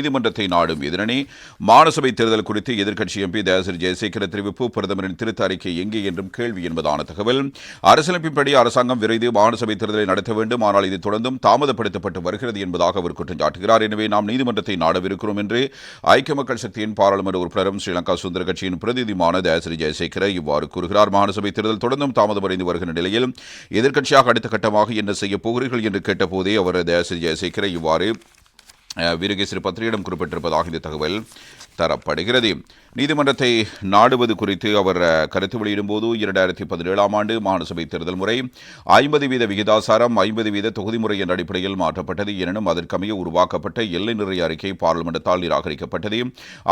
நீதிமன்றத்தை நாடும் எதிரணி. மாநசபை தேர்தல் குறித்து எதிர்க்கட்சி எம்பி தயாசிரி ஜெயசேகர தெரிவிப்பு பிரதமரின் திருத்த அறிக்கை எங்கே என்றும் கேள்வி என்பதான தகவல். அரசியலமைப்பின்படி அரசாங்கம் விரைந்து மாநசபை தேர்தலை நடத்த வேண்டும். ஆனால் இது தொடர்ந்தும் தாமதப்படுத்தப்பட்டு வருகிறது என்பதாக அவர் குற்றம் சாட்டுகிறார். எனவே நாம் நீதிமன்றத்தை நாடவிருக்கிறோம் என்று ஐக்கிய மக்கள் சக்தியின் பாராளுமன்ற உறுப்பினரும் ஸ்ரீலங்கா சுதந்திர கட்சியின் பிரதிநிதியுமான தயாசிரி ஜெயசேகர இவ்வாறு கூறுகிறார். மாநசபை தேர்தல் தொடர்ந்தும் தாமதமடைந்து வருகின்ற நிலையில் எதிர்க்கட்சியாக அடுத்த கட்டமாக என்ன செய்ய போகிறீர்கள் என்று கேட்டபோதே அவர் தயாசிரி ஜெயசேகர இவ்வாறு வீரகேசரி பத்திரிகையிடம் குறிப்பிட்டிருப்பதாக இந்த தகவல் தரப்படுகிறது. நீதிமன்றத்தை நாடுவது குறித்து அவர் கருத்து வெளியிடும்போது இரண்டாயிரத்தி பதினேழாம் ஆண்டு மாகாணசபை தேர்தல் முறை ஐம்பது வீத விகிதாசாரம் ஐம்பது வீத தொகுதி முறை என்ற அடிப்படையில் மாற்றப்பட்டது. எனினும் அதற்கமைய உருவாக்கப்பட்ட எல்லை நிறைய அறிக்கை பாராளுமன்றத்தால் நிராகரிக்கப்பட்டது.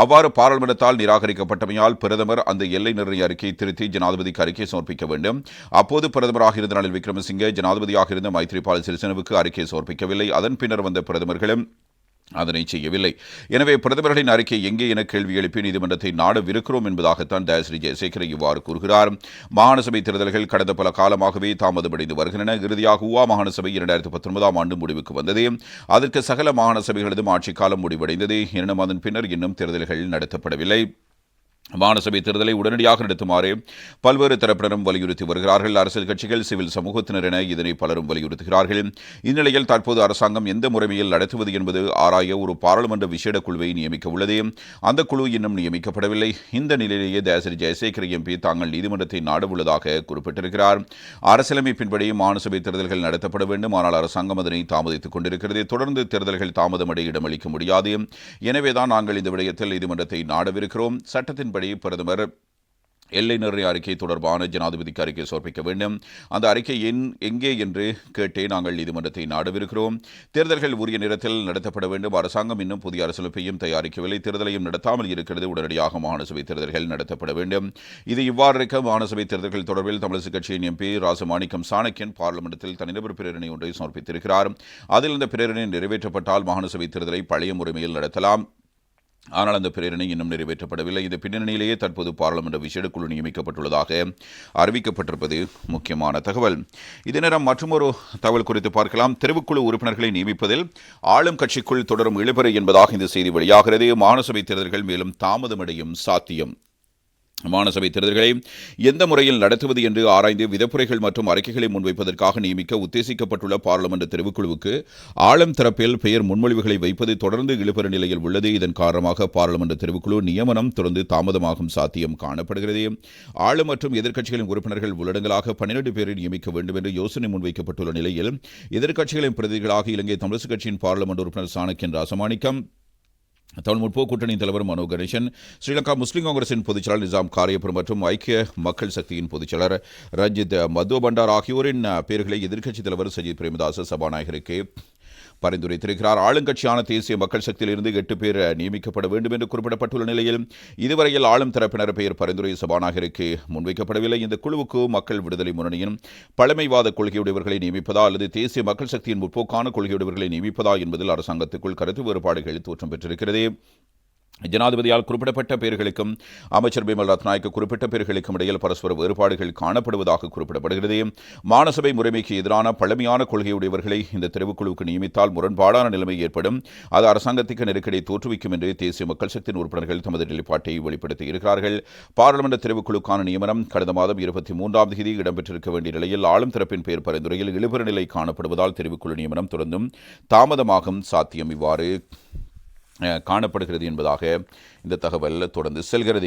அவ்வாறு பாராளுமன்றத்தால் நிராகரிக்கப்பட்டமையால் பிரதமர் அந்த எல்லை நிறைய அறிக்கையை திருத்தி ஜனாதிபதிக்கு அறிக்கை சமர்ப்பிக்க வேண்டும். அப்போது பிரதமராக இருந்த ரணில் விக்ரமசிங்கே ஜனாதிபதியாக இருந்த மைத்ரிபால சிறிசேனவுக்கு அறிக்கை சமர்ப்பிக்கவில்லை. அதன் பின்னர் வந்த பிரதமர்களும் அதனை செய்யவில்லை. எனவே பிரதமர்களின் அறிக்கை எங்கே என கேள்வி எழுப்பி நீதிமன்றத்தை நாடவிருக்கிறோம் என்பதாகத்தான் தயாஸ்ரீ ஜெயசேகர் இவ்வாறு கூறுகிறார். மாகாணசபை தேர்தல்கள் கடந்த பல காலமாகவே தாமதமடைந்து வருகின்றன. இறுதியாக உவா மாகாண சபை இரண்டாயிரத்தி பத்தொன்பதாம் ஆண்டு முடிவுக்கு வந்தது. அதற்கு சகல மாகாண சபைகளதும் ஆட்சிக் காலம் முடிவடைந்தது. எனினும் அதன் பின்னர் இன்னும் தேர்தல்கள் நடத்தப்படவில்லை. மாநசபை தேர்தலை உடனடியாக நடத்துமாறு பல்வேறு தரப்பினரும் வலியுறுத்தி வருகிறார்கள். அரசியல் கட்சிகள் சிவில் சமூகத்தினர் என இதனை பலரும் வலியுறுத்துகிறார்கள். இந்நிலையில் தற்போது அரசாங்கம் எந்த முறைமையில் நடத்துவது என்பது ஆராய ஒரு பாராளுமன்ற விசேட குழுவை நியமிக்க உள்ளது. அந்த குழு இன்னும் நியமிக்கப்படவில்லை. இந்த நிலையிலேயே தயாசிரி ஜெயசேகர் எம்பி தாங்கள் நீதிமன்றத்தை நாடவுள்ளதாக குறிப்பிட்டிருக்கிறார். அரசியலமைப்பின்படி மாநசபை தேர்தல்கள் நடத்தப்பட வேண்டும். ஆனால் அரசாங்கம் அதனை தாமதித்துக் கொண்டிருக்கிறது. தொடர்ந்து தேர்தல்கள் தாமதமடைய இடமளிக்க முடியாது. எனவேதான் நாங்கள் இந்த விடயத்தில் நீதிமன்றத்தை நாடவிருக்கிறோம். சட்டத்தின் அதன்படி பிரதமர் எல்லை நிர்ணய அறிக்கை தொடர்பான ஜனாதிபதிக்கு அறிக்கை சமர்ப்பிக்க வேண்டும். அந்த அறிக்கை என் எங்கே என்று கேட்டே நாங்கள் நீதிமன்றத்தை நாடவிருக்கிறோம். தேர்தல்கள் உரிய நேரத்தில் நடத்தப்பட வேண்டும். அரசாங்கம் இன்னும் புதிய அரசியலமைப்பையும் தயாரிக்கவில்லை. தேர்தலையும் நடத்தாமல் இருக்கிறது. உடனடியாக மாநசபை தேர்தல்கள் நடத்தப்பட வேண்டும். இது இவ்வாறு இருக்க மாநசபை தேர்தல்கள் தொடர்பில் தமிழக கட்சியின் எம்பி ராசமாணிக்கம் சாணக்கியன் பார்லிமெண்டத்தில் தனிநபர் பிரேரணை ஒன்றை சமர்ப்பித்திருக்கிறார். அதில் இந்த பிரேரணை நிறைவேற்றப்பட்டால் மாகாணசபை தேர்தலை பழைய முறைமையில் நடத்தலாம். ஆனால் அந்த பிரேரணை இன்னும் நிறைவேற்றப்படவில்லை. இந்த பின்னணியிலேயே தற்போது பாராளுமன்ற விசேட குழு நியமிக்கப்பட்டுள்ளதாக அறிவிக்கப்பட்டிருப்பது முக்கியமான தகவல். இதே நேரம் மற்றொரு தகவல் குறித்து பார்க்கலாம். தெருவுக்குழு உறுப்பினர்களை நியமிப்பதில் ஆளும் கட்சிக்குள் தொடரும் இழுபறை என்பதாக இந்த செய்தி வெளியாகிறது. மாநசபை தேர்தல்கள் மேலும் தாமதமடையும் சாத்தியம் மாநசபை தேர்தல்களை எந்த முறையில் நடத்துவது என்று ஆராய்ந்து விதப்புரைகள் மற்றும் அறிக்கைகளை முன்வைப்பதற்காக நியமிக்க உத்தேசிக்கப்பட்டுள்ள பாராளுமன்ற தெரிவுக்குழுவுக்கு ஆளும் தரப்பில் பெயர் முன்மொழிவுகளை வைப்பது தொடர்ந்து இழுபெற நிலையில் உள்ளது. இதன் காரணமாக பாராளுமன்ற தெரிவுக்குழு நியமனம் தொடர்ந்து தாமதமாகும் சாத்தியம் காணப்படுகிறது. ஆளும் மற்றும் எதிர்க்கட்சிகளின் உறுப்பினர்கள் உள்ளடங்கலாக பன்னிரண்டு பேரை நியமிக்க வேண்டும் என்று யோசனை முன்வைக்கப்பட்டுள்ள நிலையில் எதிர்க்கட்சிகளின் பிரதிகளாக இலங்கை தமிழரசு கட்சியின் பாராளுமன்ற உறுப்பினர் சாணக்கியன் ராசமாணிக்கம் தமிழ் முற்போக்கு கூட்டணி தலைவர் மனோ கணேசன் ஸ்ரீலங்கா முஸ்லீம் காங்கிரசின் பொதுச்செயலாளர் நிசாம் காரியபுரம் மற்றும் ஐக்கிய மக்கள் சக்தியின் பொதுச்செயலர் ரஞ்சித் மதுவ பண்டார் ஆகியோரின் பேர்களை எதிர்க்கட்சித் தலைவர் சஜித் பிரேமதாஸ் சபாநாயகருக்கு பரிந்துரைத்திருக்கிறார். ஆளுங்கட்சியான தேசிய மக்கள் சக்தியிலிருந்து எட்டு பேர் நியமிக்கப்பட வேண்டும் என்று குறிப்பிடப்பட்டுள்ள நிலையில் இதுவரையில் ஆளும் தரப்பினர் பெயர் பரிந்துரை சபாநாயகருக்கு முன்வைக்கப்படவில்லை. இந்த குழுவுக்கு மக்கள் விடுதலை முன்னணியின் பழமைவாத கொள்கையுடையவர்களை நியமிப்பதா அல்லது தேசிய மக்கள் சக்தியின் முற்போக்கான கொள்கையுடையவர்களை நியமிப்பதா என்பதில் அரசாங்கத்துக்குள் கருத்து வேறுபாடுகள் தோற்றம் பெற்றிருக்கிறது. ஜனாதிபதியால் குறிப்பிடப்பட்ட பெயர்களுக்கும் அமைச்சர் பிமல் ரத்நாயக்கு குறிப்பிட்ட பெயர்களுக்கும் இடையில் பரஸ்பர வேறுபாடுகள் காணப்படுவதாக குறிப்பிடப்படுகிறது. மானசபை முறைமைக்கு எதிரான பழமையான கொள்கையுடையவர்களை இந்த தெரிவுக்குழுவுக்கு நியமித்தால் முரண்பாடான நிலைமை ஏற்படும். அது அரசாங்கத்துக்கு நெருக்கடி தோற்றுவிக்கும் என்று தேசிய மக்கள் சக்தியின் உறுப்பினர்கள் தமது நிலைப்பாட்டை வெளிப்படுத்தி இருக்கிறார்கள். பாராளுமன்ற தெரிவுக்குழுக்கான நியமனம் கடந்த மாதம் இருபத்தி மூன்றாம் தேதி இடம்பெற்றிருக்க வேண்டிய நிலையில் ஆளும் தரப்பின் பெயர் பரிந்துரையில் இழுபற நிலை காணப்படுவதால் தெரிவுக்குழு நியமனம் தொடர்ந்தும் தாமதமாகும் சாத்தியம் இவ்வாறு காணப்படுகிறது என்பதாக இந்த தகவல் தொடர்ந்து செல்கிறது.